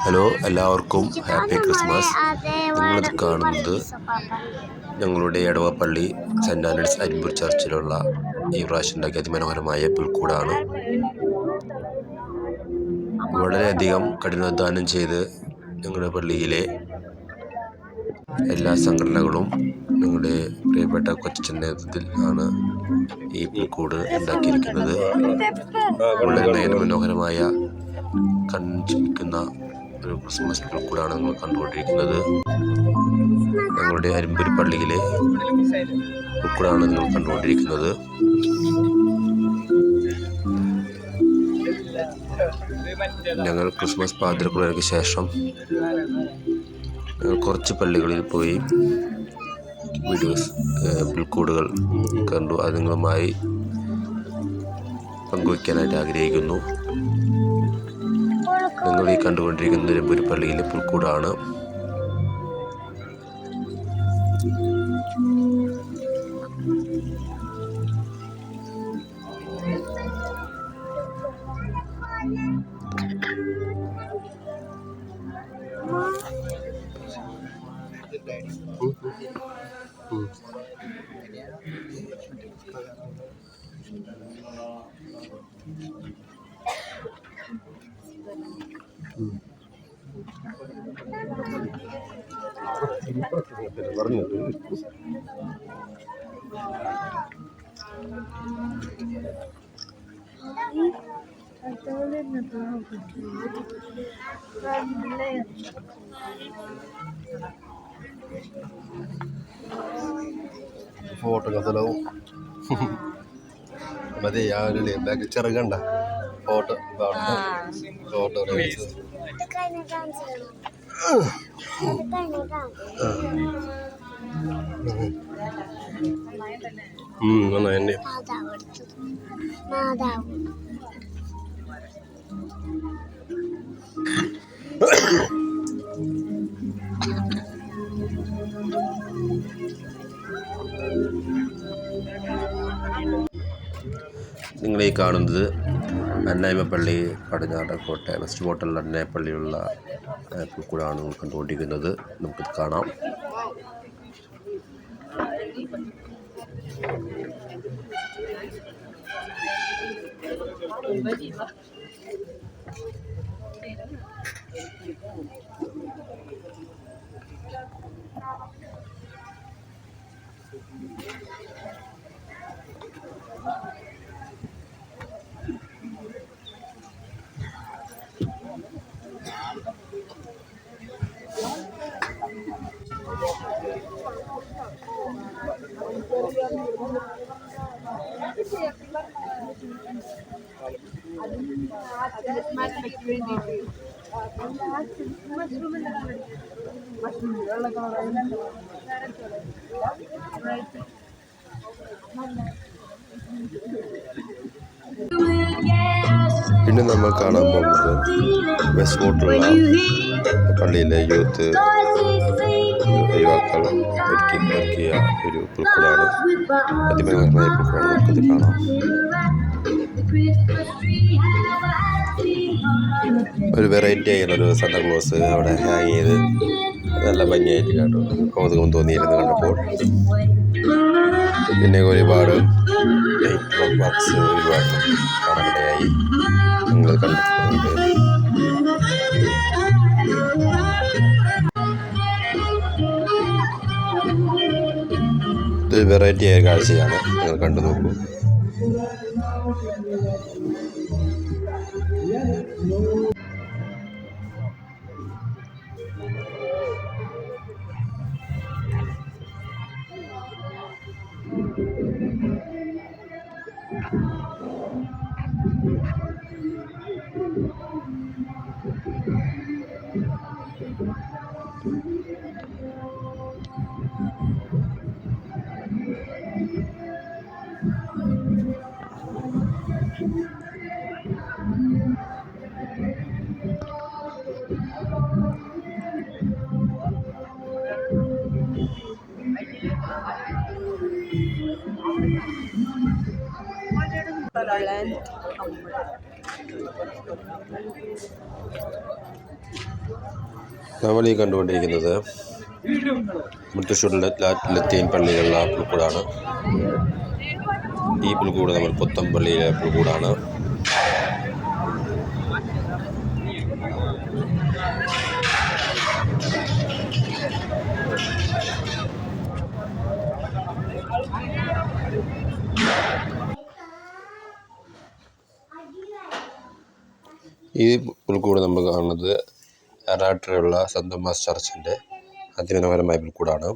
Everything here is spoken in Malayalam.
ഹലോ എല്ലാവർക്കും ഹാപ്പി ക്രിസ്മസ് നിങ്ങളിത് കാണുന്നത് ഞങ്ങളുടെ എടവപ്പള്ളി സെന്റ് ആൻഡ്രീസ് അരിമ്പൂർ ചർച്ചിലുള്ള ഈ പ്രാവശ്യം ഉണ്ടാക്കിയ അതിമനോഹരമായ പുൽക്കൂടാണ് വളരെയധികം കഠിനാധ്വാനം ചെയ്ത് ഞങ്ങളുടെ പള്ളിയിലെ എല്ലാ സംഘടനകളും ഞങ്ങളുടെ പ്രിയപ്പെട്ട കൊച്ചൻ നേതൃത്വത്തിൽ ആണ് ഈ പുൽക്കൂട് ഉണ്ടാക്കിയിരിക്കുന്നത്. വളരെ നയനമനോഹരമായ കൺചിമിക്കുന്ന ഒരു ക്രിസ്മസ് കൂടാണ് നമ്മൾ കണ്ടുകൊണ്ടിരിക്കുന്നത്. ഞങ്ങളുടെ അരിമ്പൂരി പള്ളിയിലെ ഉൾക്കൂടാണ് നിങ്ങൾ കണ്ടുകൊണ്ടിരിക്കുന്നത്. ഞങ്ങൾ ക്രിസ്മസ് പാതിരക്കുള്ളതിന് ശേഷം കുറച്ച് പള്ളികളിൽ പോയി വീഡിയോസ് പുൽക്കൂടുകൾ കണ്ടു. അത് നിങ്ങളുമായി പങ്കുവയ്ക്കാനായിട്ട് ആഗ്രഹിക്കുന്നു. നിങ്ങൾ ഈ കണ്ടുകൊണ്ടിരിക്കുന്ന നിലമ്പൂർ പള്ളിയിലെ പുൽക്കൂടാണ്. ഫോട്ടോ കഥലാവും മതി ആ ഒരു ബാക്ക് ചെറുകണ്ട. ഫോട്ടോ. ഫോട്ടോ നന്നായി എന്നെ. നിങ്ങൾ ഈ കാണുന്നത് അന്നായ്മ പള്ളി പടിഞ്ഞാറ് കോട്ടയം വെസ്റ്റ് കോട്ടയിൽ അന്നായ പള്ളിയുള്ള പുൽക്കൂടാണ് നിങ്ങൾ കണ്ടുകൊണ്ടിരിക്കുന്നത്. നമുക്കിത് കാണാം. പിന്നെ നമ്മൾ കാണാൻ പോകുന്നത് വെസ്റ്റ് കോട്ടിലുള്ള പള്ളിയിലെ യൂത്ത് ഒരുക്കി ഒരുക്കിയ ഒരു പുൽക്കൂടാണ് അതിമനോഹരമായ കാണാം. ഒരു വെറൈറ്റി ക്ലോസ് അവിടെ ഹാങ് ചെയ്ത് നല്ല ഭംഗിയായിട്ട് കണ്ടു. കൗതുകം തോന്നിയിരുന്നു കണ്ടപ്പോൾ. പിന്നെ ഒരുപാട് ബോക്സ് ഒരുപാട് കാണാനിടയായി നിങ്ങൾ കണ്ടിട്ടുണ്ട്. ഇത് വെറൈറ്റി ആയ കാഴ്ചയാണ് നിങ്ങൾ കണ്ടു നോക്കൂ നമ്മൾ ഈ കണ്ടുകൊണ്ടിരിക്കുന്നത് മുത്തശ്ശൂരിലെ ലത്തീൻ പള്ളിയിലുള്ള പുൽക്കൂടാണ്. ഈ പുൽക്കൂട് നമ്മൾ പുത്തമ്പള്ളിയിലെ പുൽക്കൂടാണ്. ഈ പുൽക്കൂട് നമ്മൾ കാണുന്നത് എറണാകുളത്തിലുള്ള സെന്റ് തോമസ് ചർച്ചിന്റെ അതിമനോഹരമായ പുൽക്കൂടാണ്